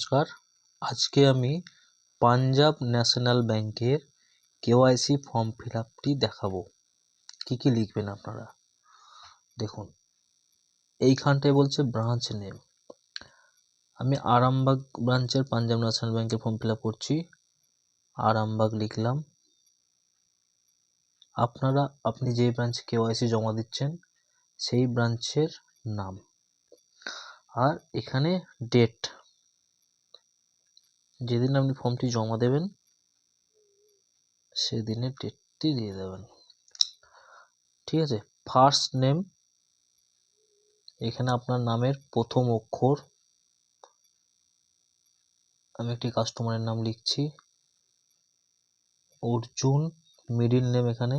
নমস্কার। আজকে আমি পাঞ্জাব ন্যাশনাল ব্যাংকের কেওয়াইসি ফর্ম ফিল আপটি দেখাবো। কী কী লিখবেন আপনারা? দেখুন, এইখানটায় বলছে ব্রাঞ্চ নেম আমি আরামবাগ ব্রাঞ্চের পাঞ্জাব ন্যাশনাল ব্যাংকের ফর্ম ফিল আপ করছি। আরামবাগ লিখলাম। আপনারা, আপনি যেই ব্রাঞ্চে কেওয়াইসি জমা দিচ্ছেন, সেই ব্রাঞ্চের নাম। আর এখানে ডেট যেদিন আপনি ফর্মটি জমা দেবেন, সেদিনের ডেটটি দিয়ে দেবেন। ঠিক আছে? ফার্স্ট নেম এখানে আপনার নামের প্রথম অক্ষর, আমি একটি কাস্টমারের নাম লিখছি। অর্জুন মিডিল নেম এখানে।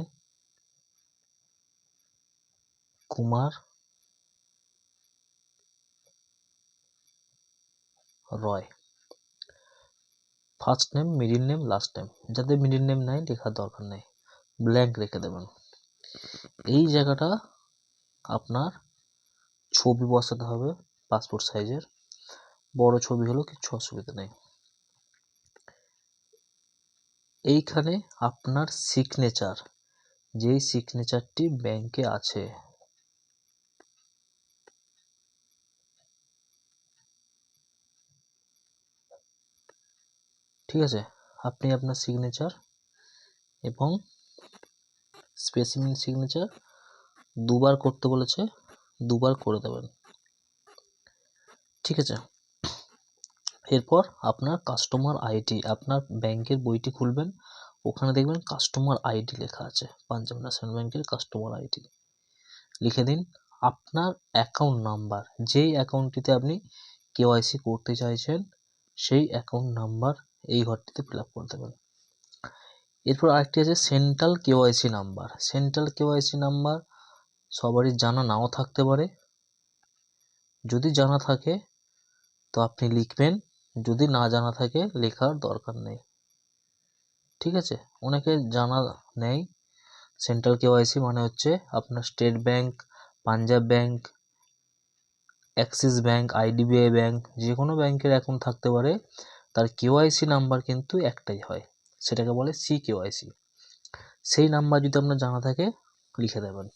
Kumar, Roy. First name middle name last name যাদের মিডিল নেম নাই, লেখার দরকার নেই। ব্ল্যাঙ্ক রেখে দেবেন। এই জায়গাটা আপনার ছবি বসাতে হবে পাসপোর্ট সাইজের বড় ছবি হলেও কিছু অসুবিধা নেই। এইখানে আপনার সিগনেচার যেই সিগনেচারটি ব্যাংকে আছে। ঠিক আছে? আপনি আপনার সিগনেচার এবং স্পেসিমেন সিগনেচার দুবার করতে বলেছে, দুবার করে দেবেন। ঠিক আছে? এরপর আপনার কাস্টমার আইডি আপনার ব্যাংকের বইটি খুলবেন, ওখানে দেখবেন কাস্টমার আইডি লেখা আছে, পাঞ্জাব ন্যাশনাল ব্যাংকের কাস্টমার আইডি লিখে দিন আপনার অ্যাকাউন্ট নাম্বার যেই অ্যাকাউন্টটিতে আপনি কেওয়াইসি করতে চাইছেন, সেই অ্যাকাউন্ট নাম্বার এই ঘরটিতে ফিল আপ করে দেবেন এরপর আরেকটি আছে central KYC number central KYC number সবারই জানা নাও থাকতে পারে। যদি জানা থাকে, তো আপনি লিখবেন। যদি না জানা থাকে, লেখার দরকার নেই। ঠিক আছে? অনেকে জানা নেই। সেন্ট্রাল কেওয়াইসি মানে হচ্ছে আপনার State Bank Punjab Bank Axis Bank IDBI Bank যে কোনো ব্যাংকের অ্যাকাউন্ট থাকতে পারে। তার কেওয়াইসি নাম্বার কিন্তু একটাই হয়, সেটাকে বলে সি কেওয়াইসি সেই নাম্বার যদি আপনার জানা থাকে, লিখে দেবেন।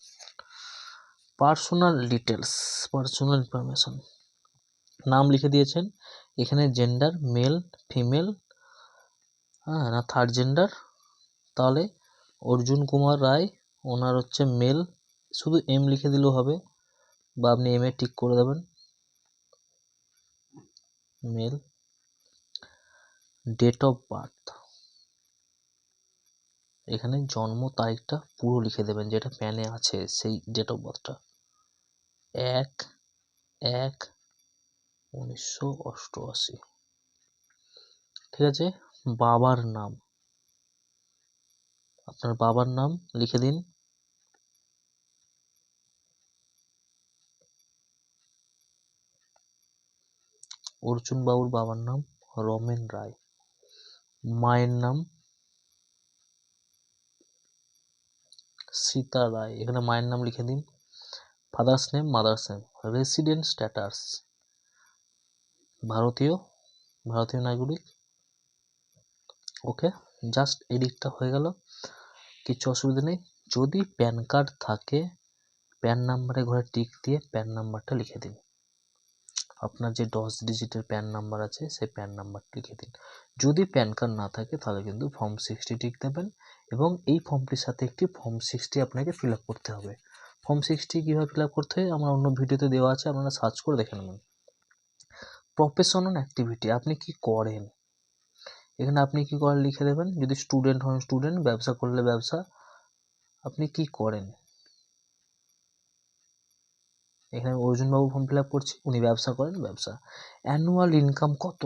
Personal details personal information. নাম লিখে দিয়েছেন, এখানে জেন্ডার, মেল, ফিমেল হ্যাঁ না, থার্ড জেন্ডার। তাহলে অর্জুন কুমার রায়, ওনার হচ্ছে মেল, শুধু এম লিখে দিলেও হবে, বা আপনি এম এ ঠিক করে দেবেন। মেল। ডেট অফ বার্থ এখানে জন্ম তারিখটা পুরো লিখে দেবেন, যেটা প্যানে আছে, সেই ডেট অফ বার্থটা এক এক, উনিশশো অষ্টআশি। ঠিক আছে? বাবার নাম। আপনার বাবার নাম লিখে দিন। অর্জুন বাবুর বাবার নাম রমেন রায়। মায়ের নাম সীতা রায়। এখানে মায়ের নাম লিখে দিন। Father's name mother's name resident status ভারতীয় ভারতীয় নাগরিক। ওকে জাস্ট এডিটটা হয়ে গেল। কিছু অসুবিধা নেই। যদি প্যান কার্ড থাকে প্যান নাম্বারে ঘরে টিক দিয়ে প্যান নাম্বারটা লিখে দিন। আপনার যে দশ ডিজিটের প্যান নাম্বার আছে, সেই প্যান নাম্বারটা লিখে দিন। যদি প্যান কার্ড না থাকে, তাহলে কিন্তু ফর্ম সিক্সটি টিক দেবেন এবং এই ফর্মটির সাথে একটি ফর্ম সিক্সটি আপনাকে ফিল আপ করতে হবে। ফর্ম সিক্সটি কীভাবে ফিল আপ করতে হয়? আমার অন্য ভিডিওতে দেওয়া আছে, আপনারা সার্চ করে দেখে নেবেন। প্রফেশনাল অ্যাক্টিভিটি আপনি কি করেন? এখানে আপনি কি করেন লিখে দেবেন? যদি স্টুডেন্ট হন স্টুডেন্ট ব্যবসা করলে ব্যবসা, আপনি কি করেন? এখানে অর্জুনবাবু ফর্ম ফিল আপ করছি, উনি ব্যবসা করেন, ব্যবসা। অ্যানুয়াল ইনকাম কত?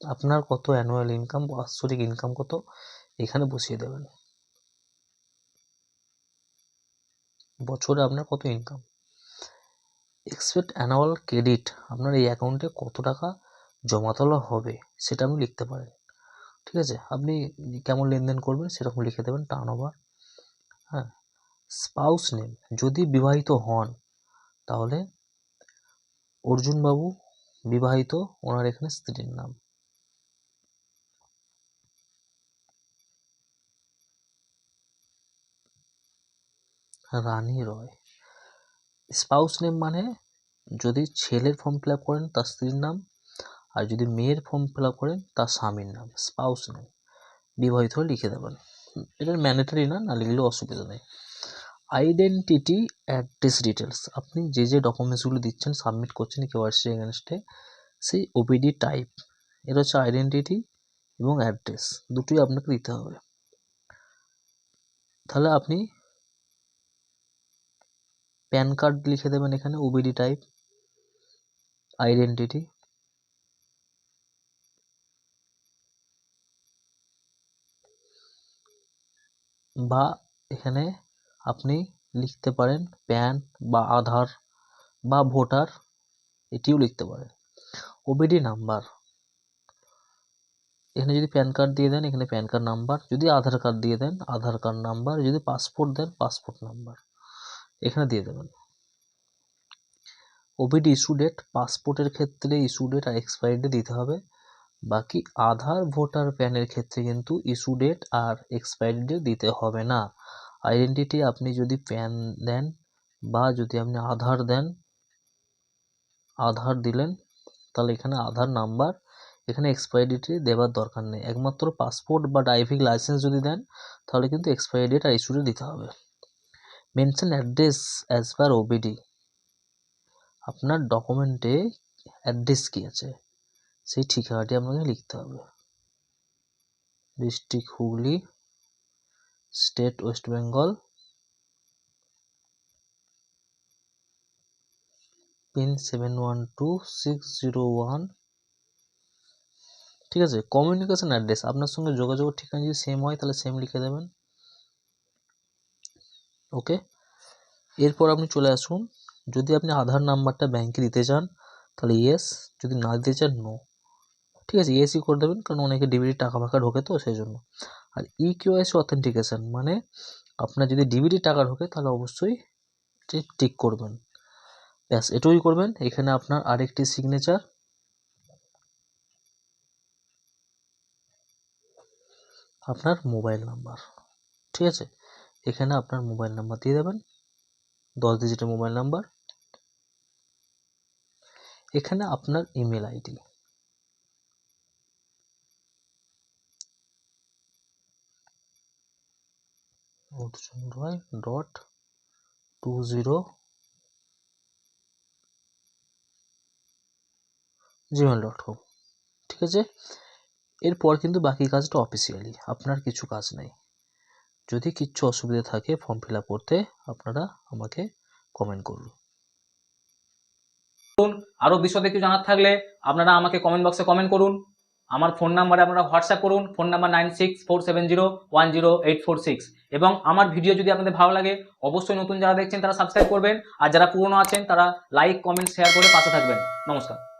আপনার কত অ্যানুয়াল ইনকাম বাৎসরিক ইনকাম কত? এখানে বসিয়ে দেবেন। বছরে আপনার কত ইনকাম এক্সপেক্ট অ্যানুয়াল ক্রেডিট আপনার এই অ্যাকাউন্টে কত টাকা জমা তোলা হবে, সেটা আপনি লিখতে পারেন। ঠিক আছে? আপনি কেমন লেনদেন করবেন সেরকম লিখে দেবেন টার্ন ওভার হ্যাঁ? স্পাউস নেম যদি বিবাহিত হন, তাহলে অর্জুনবাবু বিবাহিত, ওনার এখানে স্ত্রীর নাম। রানী রয়। স্পাউস নেম মানে যদি ছেলের ফর্ম ফিল আপ করেন, তার স্ত্রীর নাম, আর যদি মেয়ের ফর্ম ফিল আপ করেন, তার স্বামীর নাম, স্পাউস নেম। বিবাহিত লিখে দেবেন। এটা ম্যান্ডেটারি না না লিখলেও অসুবিধা নেই। আইডেন্টিটি অ্যাড্রেস ডিটেলস আপনি যে যে ডকুমেন্টসগুলো দিচ্ছেন সাবমিট করছেন কেউ কেওয়াইসি এগেনস্টে সেই ওপিডি টাইপ এটা হচ্ছে আইডেন্টিটি এবং অ্যাড্রেস দুটোই আপনাকে দিতে হবে। তাহলে আপনি প্যান কার্ড লিখে দেবেন এখানে ওবিডি টাইপ আইডেন্টিটি বা এখানে আপনি লিখতে পারেন প্যান বা আধার বা ভোটার, এটিও লিখতে পারেন। OVD number. এখানে যদি প্যান কার্ড দিয়ে দেন, এখানে প্যান কার্ড নাম্বার। যদি আধার কার্ড দিয়ে দেন, আধার কার্ড নাম্বার। যদি পাসপোর্ট দেন, পাসপোর্ট নাম্বার। এখানে দিয়ে দেবেন। ওবিডি ইস্যু ডেট পাসপোর্টের ক্ষেত্রে ইস্যু ডেট আর এক্সপায়ারি ডেট দিতে হবে। বাকি আধার, ভোটার, প্যানের ক্ষেত্রে কিন্তু ইস্যু ডেট আর এক্সপায়ারি ডেট দিতে হবে না। আইডেন্টিটি আপনি যদি প্যান দেন বা যদি আপনি আধার দেন, আধার দিলেন, তাহলে এখানে আধার নাম্বার এখানে এক্সপায়ারি ডেট দেওয়ার দরকার নেই। একমাত্র পাসপোর্ট বা ড্রাইভিং লাইসেন্স যদি দেন, তাহলে কিন্তু এক্সপায়ারি ডেট আর ইস্যু ডেট দিতে হবে। Mention address as per OVD আপনার ডকুমেন্টে অ্যাড্রেস কী আছে? সেই ঠিকানাটি আপনাকে লিখতে হবে। District Hooghly. State West Bengal. PIN seven one two six zero one. ঠিক আছে কমিউনিকেশান অ্যাড্রেস আপনার সঙ্গে যোগাযোগের ঠিকানা যদি সেম হয়, তাহলে সেম লিখে দেবেন। ওকে এরপর আপনি চলে আসুন। যদি আপনি আধার নাম্বারটা ব্যাংকে দিতে চান, তাহলে ইয়েস যদি না দিতে চান নো ঠিক আছে ইয়েসই করে দেবেন, কারণ অনেকে ডিবিটির টাকা ফাঁকা ঢোকে তো, সেই জন্য। আর ই কিউআইসি অথেন্টিকেশন মানে আপনার যদি ডিবিটির টাকা ঢোকে তাহলে অবশ্যই টিক করবেন। ব্যাস, এটুকুই করবেন। এখানে আপনার আরেকটি সিগনেচার আপনার মোবাইল নাম্বার ঠিক আছে? এখানে আপনার মোবাইল নাম্বার দিয়ে দেবেন। দশ ডিজিটের মোবাইল নাম্বার এখানে আপনার email ID Arjun Roy dot two zero Gmail dot com ঠিক আছে? এরপর কিন্তু বাকি কাজটা অফিসিয়ালি আপনার কিছু কাজ নেই। যদি কিচ্ছু অসুবিধা থাকে ফর্ম ফিল করতে, আপনারা আমাকে কমেন্ট করুন। আরও বিশদে কিছু জানার থাকলে আপনারা আমাকে কমেন্ট বক্সে কমেন্ট করুন। আমার ফোন নাম্বারে আপনারা হোয়াটসঅ্যাপ করুন phone number nine six four seven zero one zero eight four six এবং আমার ভিডিও যদি আপনাদের ভালো লাগে, অবশ্যই নতুন যারা দেখছেন তারা সাবস্ক্রাইব করবেন। আর যারা পুরনো আছেন, তারা লাইক কমেন্ট শেয়ার করে পাশে থাকবেন। নমস্কার।